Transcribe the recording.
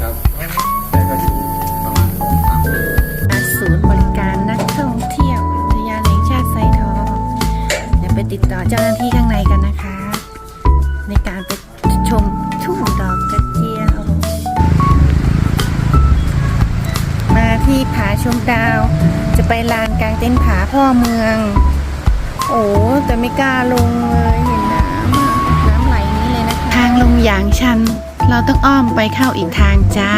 ครับ แต่ก็อยู่ประมาณสามปีศูนย์บริการนักท่องเที่ยวอุทยานแห่งชาติไซทองเดี๋ยวไปติดต่อเจ้าหน้าที่ข้างในกันนะคะ ในการไปชมทุ่งดอกกระเจียว มาที่ผาชมดาว จะไปลานกลางเต็นท์ผาพ่อเมือง โอ้แต่ไม่กล้าลงเลยเห็นน้ำน้ำไหลนี้เลยนะคะ ทางลงอย่างชัน เราต้องอ้อมไปเข้าอีกทางจ้า